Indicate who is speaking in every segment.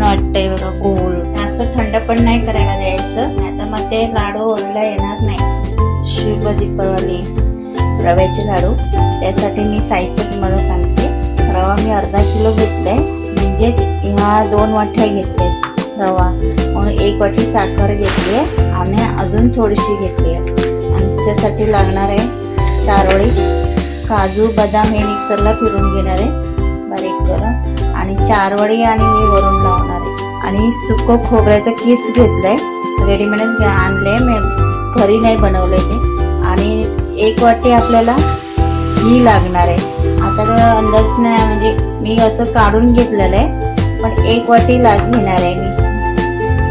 Speaker 1: छान वाटतंय बघा गोल. असं थंड पण नाही करायला द्यायचं. आता मग ते लाडू ओढला येणार नाही. शुभ दीपावली रव्याचे लाडू. त्यासाठी मी साहित्य तुम्हाला सांगते. रवा मी अर्धा किलो घेतलाय. म्हणजे ह्या दोन वाट्या घेतले रवा. म्हणून एक वाटी साखर घेतली आहे. आणि अजून थोडीशी घेतली आणि त्याच्यासाठी लागणार आहे चारोळी काजू बदाम हे मिक्सरला फिरून घेणार आहे. बारीक करून. आणि चारवडी आणि मी वरून लावणार आहे. आणि सुकं खोबऱ्याचं किस घेतलंय. रेडीमेडच आणले मी घरी नाही बनवले ते. आणि एक वाटी आपल्याला घी लागणार आहे. आता तर अंदाज नाही म्हणजे मी असं काढून घेतलेलं आहे. पण एक वाटी लाग घेणार आहे मी.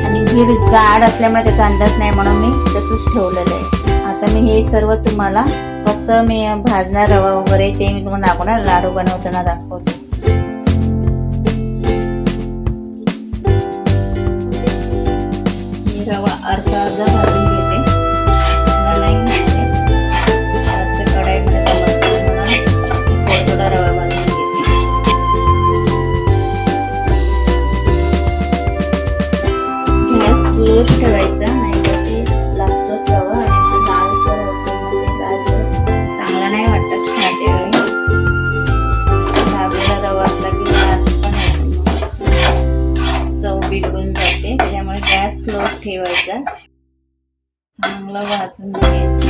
Speaker 1: आणि घी जाड असल्यामुळे त्याचा अंदाज नाही म्हणून मी तसंच ठेवलेलं आहे. आता मी हे सर्व तुम्हाला कसं मी भाजणार रवा वगैरे ते मी तुम्हाला दाखवणार. लाडू बनवताना दाखवते. मी रवा अर्धा अर्धा गॅस स्लो ठेवायचा. चांगलं भाजून घ्यायचं.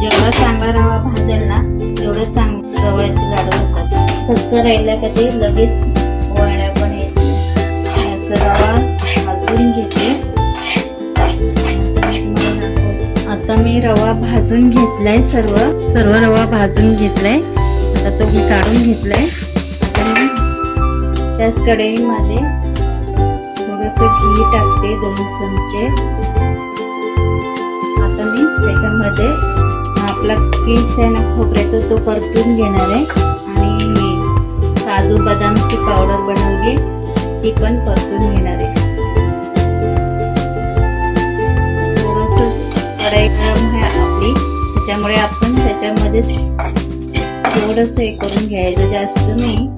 Speaker 1: जेवढा चांगला रवा भाजेल ना तेवढं चांगलं रव्याचे लाडू होतात. तसं राहिलं का ते लगेच वळण्या पण येते असं रवा भाजून घेते. आता मी रवा भाजून घेतलाय सर्व. सर्व रवा भाजून घेतलाय. आता तो मी काढून घेतलाय. त्याच कढईमध्ये थोडस घी टाकते दोन चमचे. आता मी त्याच्यामध्ये आपला केस आहे ना खोबऱ्याचा तो परतून घेणार आहे. आणि मी काजू बदामची पावडर बनवली ती पण परतून घेणार आहे. थोडस कढई गरम आहे आपली त्याच्यामुळे आपण त्याच्यामध्ये थोडस हे करून घ्यायचं जास्त नाही.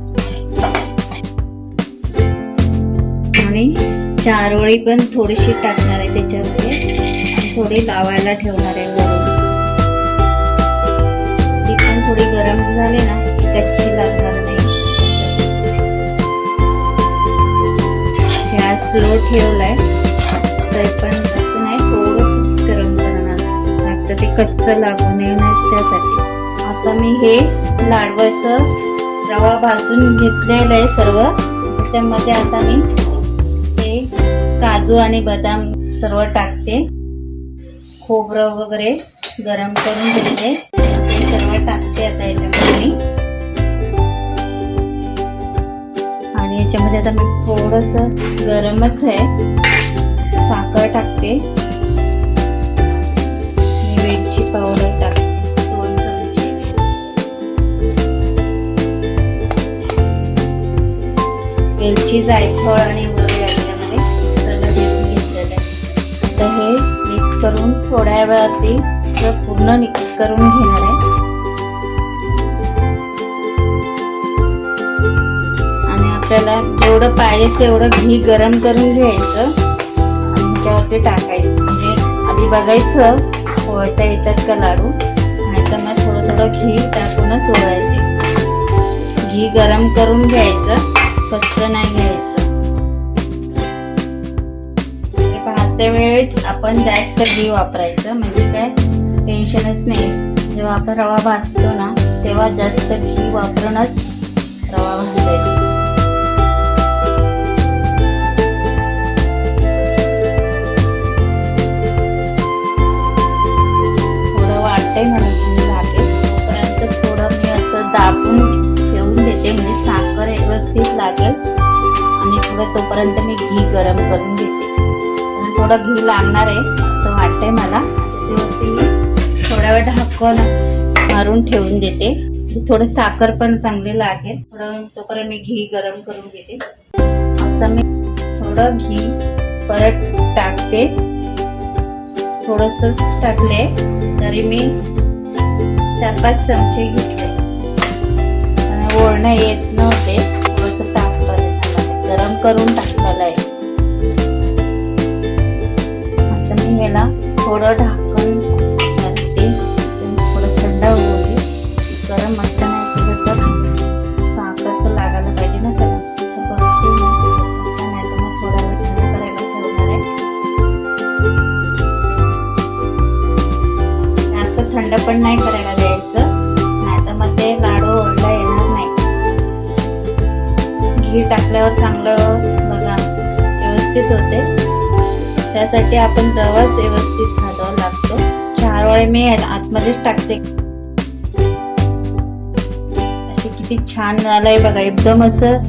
Speaker 1: आणि चारोळी पण थोडीशी टाकणार आहे त्याच्यामध्ये. आणि थोडी लावायला ठेवणार आहे ती पण थोडी गरम झाली ना कच्ची लागणार नाही. गॅस स्लो ठेवलाय तरी पण असं नाही थोडस गरम करणार. आता ते कच्चं लागू नये नाही त्यासाठी. आता मी हे लाडवायचं रवा भाजून घेतलेलं आहे सर्व. त्याच्यामध्ये आता मी काजू आणि बदाम सर्व टाकते. खोबरं वगैरे गरम करून घेते. सर्व टाकते आता याच्यामध्ये. आणि याच्यामध्ये आता मी थोडस गरमच आहे. साखर टाकते. वेलची पावडर टाकते. वेलची जायफळ आणि आहे. हे मिक्स करून थोड्या वेळाती सगळं पूर्ण मिक्स करून घेणार आहे. आणि आपल्याला जेवढं पाहिजे तेवढं घी गरम करून घ्यायचं. आणि त्यावरती टाकायचं. म्हणजे आधी बघायचं ओळखता येतात का लाडू? नाहीतर मग थोडं थोडं घी टाकूनच ओळायचे घी गरम करून घ्यायचं. कच्चं नाही घ्यायचं वेळेस आपण जास्त घी वापरायचं. म्हणजे काय? टेन्शनच नाही. जेव्हा आपण रवा भाजतो ना तेव्हा जास्त घी वापरूनच रवा भाजायचा. थोडं वाटतंय म्हणून घी तोपर्यंत थोडं मी असं दाबून ठेवून देते. म्हणजे साखर व्यवस्थित लागेल. आणि थोडं तोपर्यंत मी घी गरम करून घेते. थोडं घी लागणार आहे असं वाटतंय मला. त्याच्यावरती मी थोड्या वेळ ढाकण मारून ठेवून देते. थोडं साखर पण चांगली लागेल. थोडं तोपर्यंत मी घी गरम करून घेते. आता मी थोडं घी परत टाकते. थोडंसंच टाकले तरी मी चार पाच चमचे घेतले. ओळणं येत नव्हते. थोडंसं टाकलं गरम करून टाकलेलं आहे. आता थोडं ढाकण घालते. थोडं थंड होऊ दे. गरम मसाला नाही केलं तर साखर तर लागायला पाहिजे ना त्याला. बघते नाही तर मग थोडा वेळ थंड करायला ठेवणार आहे. असं थंड पण नाही करायला द्यायचं. नाही तर मग ते लाडू ओढला येणार नाही. घी टाकल्यावर चांगलं बघा. व्यवस्थित होते. त्यासाठी आपण रवाच व्यवस्थित घालावा लागतो? चार वेळे मी आतमध्येच टाकते. अशी किती छान आलंय बघा एकदम असं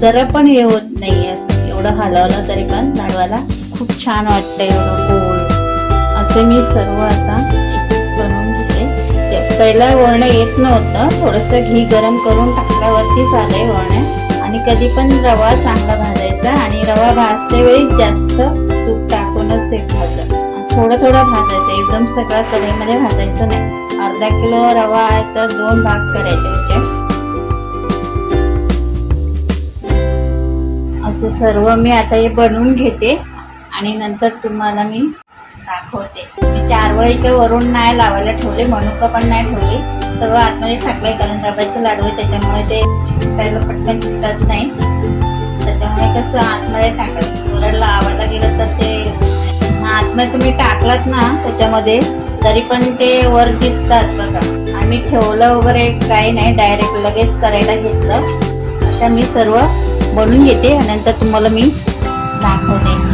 Speaker 1: जरा पण हे होत नाही असं. एवढं हलवलं तरी पण लाडवाला खूप छान वाटतं एवढं गोल. असे मी सर्व आता एक बनवून घेते. पहिला वळणं येत नव्हतं. थोडंसं घी गरम करून टाकल्यावरती झालंय वळणे. आणि कधी पण रवा चांगला भाजायचा आणि रवा भाजते वेळी जास्त तूप एक हे थोडं थोडं भाजायचं. एकदम सगळं कढईमध्ये भाजायचं नाही. अर्धा किलो रवा आहे तर दोन भाग करायचे त्याचे असं सर्व मी आता हे बनवून घेते. आणि नंतर तुम्हाला मी दाखवते. मी चार इथे वरून नाही लावायला ठेवले. मनुका पण नाही ठेवले. सगळं आतमध्ये टाकलंय. कारण रव्याचे लाडू आहे. त्याच्यामुळे ते चिकटायला पटकन चिकटत नाही. त्याच्यामुळे कसं आतमध्ये टाकायचं? वरण लावायला नाही तुम्ही टाकलात ना त्याच्यामध्ये तरी पण ते वर दिसतात बघा. आणि मी ठेवलं वगैरे काही नाही डायरेक्ट लगेच करायला घेतलं. अशा मी सर्व बनवून घेते आणि नंतर तुम्हाला मी दाखवते.